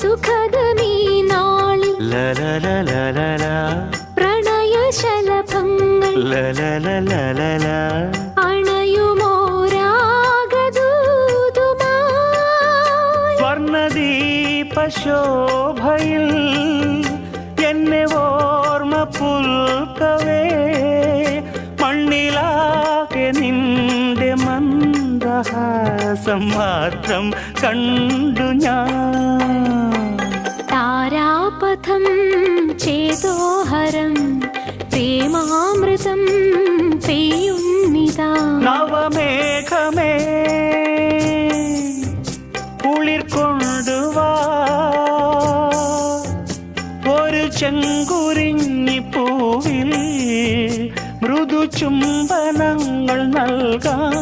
സുഖദമീ നാളിൽ പ്രണയശലഭങ്ങൾ ലലലലലല. അണയുമോരാഗദൂതുമായി സ്വർണദീപശോഭയിൽ എന്നെ ഓർമ്മ പുൽക്കവേ. മണ്ണിലാകെ നിന്റെ മന്ദഹാസം മാത്രം കണ്ടു ഞാൻ. താരാപഥം ചേതോഹരം പ്രേമാമൃതം പെയ്യുന്നിതാ. നവമേഘമേ കുളിർ കൊണ്ടുവാ ഒരു ചെങ്കുരിഞ്ഞി പൂവിൽ മൃദു ചുംബനങ്ങൾ നൽകാൻ